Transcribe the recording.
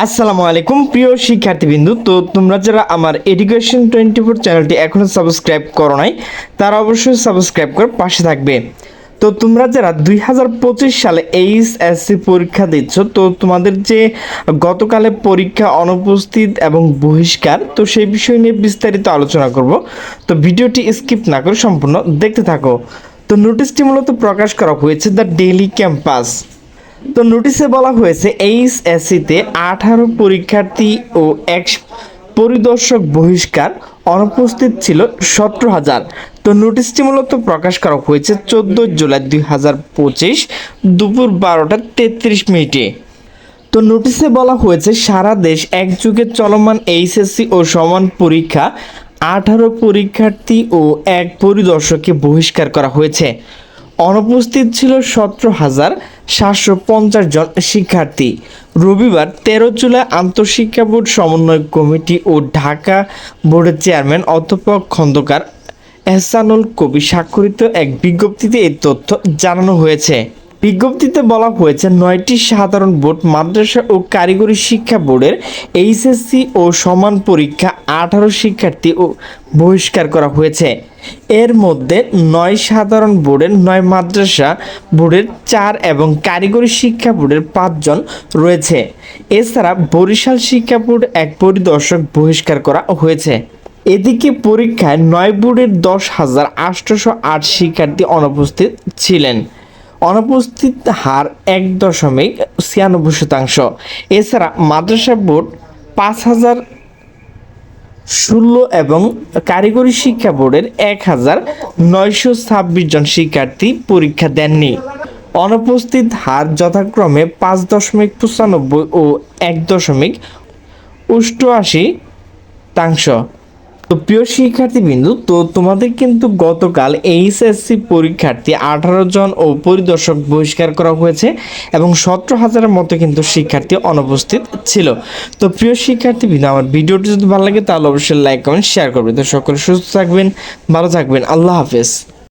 আসসালামু আলাইকুম, প্রিয় শিক্ষার্থীবৃন্দু। তো তোমরা যারা আমার এডুকেশন টোয়েন্টি ফোর চ্যানেলটি এখনও সাবস্ক্রাইব করো নাই, তারা অবশ্যই সাবস্ক্রাইব করে পাশে থাকবে। তো তোমরা যারা দুই হাজার পঁচিশ সালে এইচএসসি পরীক্ষা দিচ্ছ, তো তোমাদের যে গতকালে পরীক্ষা অনুপস্থিত এবং বহিষ্কার, তো সেই বিষয় নিয়ে বিস্তারিত আলোচনা করব। তো ভিডিওটি স্কিপ না করে সম্পূর্ণ দেখতে থাকো। তো নোটিশটি মূলত প্রকাশ করা হয়েছে দ্য ডেইলি ক্যাম্পাস। তো নোটিশে বলা হয়েছে, এইচএসসিতে আঠারো পরীক্ষার্থী ও এক পরিদর্শক বহিষ্কার অনুপস্থিত ছিল সতেরো হাজার। তো নোটিশটি মূলত প্রকাশ করা হয়েছে চোদ্দ জুলাই দুই হাজার পঁচিশ দুপুর বারোটা তেত্রিশ মিনিটে। তো নোটিশে বলা হয়েছে, সারা দেশ এক একযুগে চলমান এইচএসসি ও সমান পরীক্ষা আঠারো পরীক্ষার্থী ও এক পরিদর্শককে বহিষ্কার করা হয়েছে। অনুপস্থিত ছিল সতেরো হাজার সাতশো পঞ্চাশ জন শিক্ষার্থী। রবিবার তেরো জুলাই আন্তঃশিক্ষা বোর্ড সমন্বয় কমিটি ও ঢাকা বোর্ডের চেয়ারম্যান অধ্যাপক খন্দকার এহসানুল কবি স্বাক্ষরিত এক বিজ্ঞপ্তিতে এই তথ্য জানানো হয়েছে। বিজ্ঞপ্তিতে বলা হয়েছে, নয়টি সাধারণ বোর্ড মাদ্রাসা ও কারিগরি শিক্ষা বোর্ডের এইচএসসি ও সমান পরীক্ষা আঠারো শিক্ষার্থী ও বহিষ্কার করা হয়েছে। এর মধ্যে নয় সাধারণ বোর্ডের, নয় মাদ্রাসা বোর্ডের, চার এবং কারিগরি শিক্ষা বোর্ডের পাঁচজন রয়েছে। এছাড়া বরিশাল শিক্ষা বোর্ড এক পরিদর্শক বহিষ্কার করা হয়েছে। এদিকে পরীক্ষায় নয় বোর্ডের দশ হাজার আটশোশো আট শিক্ষার্থী অনুপস্থিত ছিলেন। অনুপস্থিত হার এক দশমিক ছিয়ানব্বই শতাংশ। এছাড়া মাদ্রাসা বোর্ড পাঁচ হাজার ষোলো এবং কারিগরি শিক্ষা বোর্ডের এক হাজার নয়শো ছাব্বিশ জন শিক্ষার্থী পরীক্ষা দেননি। অনুপস্থিত হার যথাক্রমে পাঁচ দশমিক পঁচানব্বই ও এক দশমিক অষ্টআশি শতাংশ তো প্রিয় শিক্ষার্থী বিন্দু তো তোমাদের কিন্তু গতকাল এইচএসসি পরীক্ষার্থী আঠারো জন ও পরিদর্শক বহিষ্কার করা হয়েছে এবং সতেরো হাজারের মতো কিন্তু শিক্ষার্থী অনুপস্থিত ছিল। তো প্রিয় শিক্ষার্থী বিন্দু আমার ভিডিওটি যদি ভালো লাগে তাহলে অবশ্যই লাইক, কমেন্ট শেয়ার করবে তো সকলে সুস্থ থাকবেন, ভালো থাকবেন। আল্লাহ হাফেজ।